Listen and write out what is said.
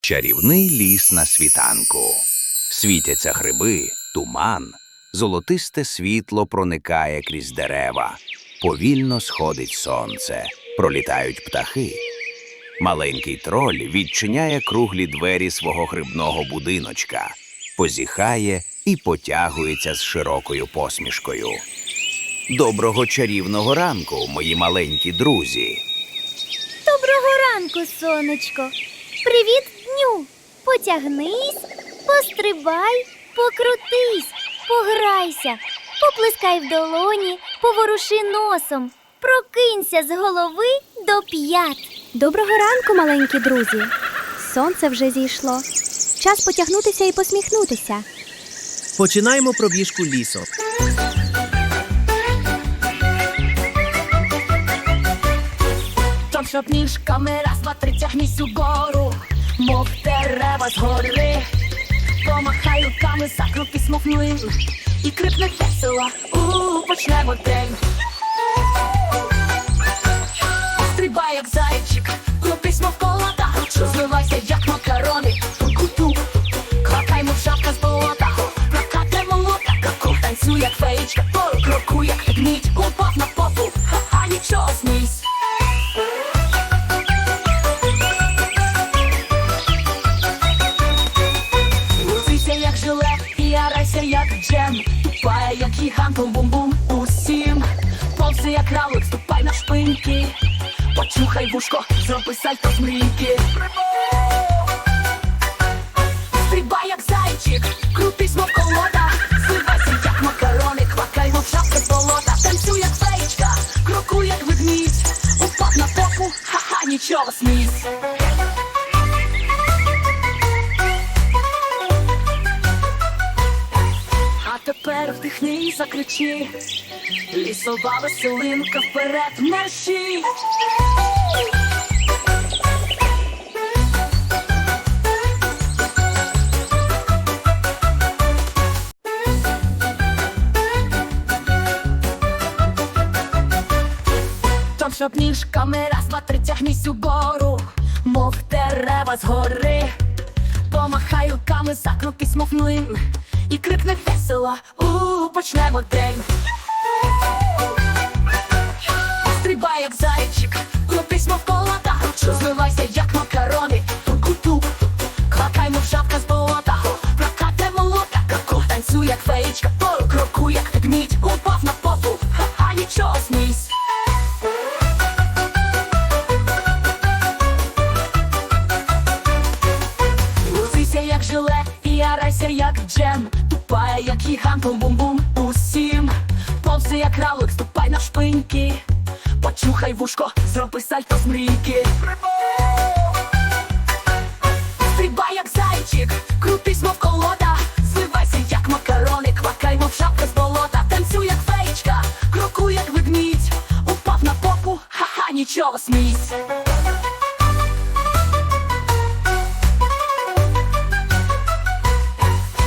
Чарівний ліс на світанку. Світяться гриби, туман, золотисте світло проникає крізь дерева. Повільно сходить сонце, пролітають птахи. Маленький троль відчиняє круглі двері свого грибного будиночка, позіхає і потягується з широкою посмішкою. Доброго чарівного ранку, мої маленькі друзі! Доброго ранку, сонечко. Привіт дню. Потягнись, пострибай, покрутись, пограйся, поплескай в долоні, поворуши носом, прокинься з голови до п'ят. Доброго ранку, маленькі друзі. Сонце вже зійшло. Час потягнутися і посміхнутися. Починаємо пробіжку лісом. Щоб ніжками раз, два, три тягнись угору, мов дерева згори. Помахай руками, закрутись, мов млин, і крикне весело, у почнемо день. Стрибай, як зайчик, крутись, мов колода, розливайся, як макарони, куту, клакай, мов шапка з болота, прокате молота, каку танцюй, як феєчка, пору кроку, як ведмідь, упав на ярайся, як джем. Тупає, як гігант, бум-бум-бум усім. Повзи, як равлик, ступай на шпиньки. Почухай вушко, зроби сальто з мрійки. Стрибай, як зайчик, крутись, мов колода. Зливайся, як макарони, квакай, мов шапка з болота. Танцюй, як феєчка, крокуй, як ведмідь. Упав на попу, ха-ха, нічого смійсь і закричи. Лісова веселинка вперед мерщій Том, щоб ніжками раз, два, тягнись угору, мов дерева згори. Помахай руками, закрутись, мов млин, і крикне весело, почнемо день. Стрибай, як зайчик, крутись, мов колода, розливайся, як макарони, тук-тук, клакай, мов шапка з болота, прокате молота, каку танцюй, як феєчка, пору кроку, як ведмідь, упав на попу, ха-ха, нічого смійсь. Лузися, як желе, і ярайся, як джем. Тупає, як гігант, бум-бум усім Повзи, як равлик, ступай на шпиньки. Почухай вушко, зроби сальто з мрійки. Стрибай, як зайчик, крутись, мов колода. Зливайся, як макарони, квакай, мов шапка з болота. Танцюй, як феєчка, крокуй, як ведмідь. Упав на попу, ха-ха, нічого смійсь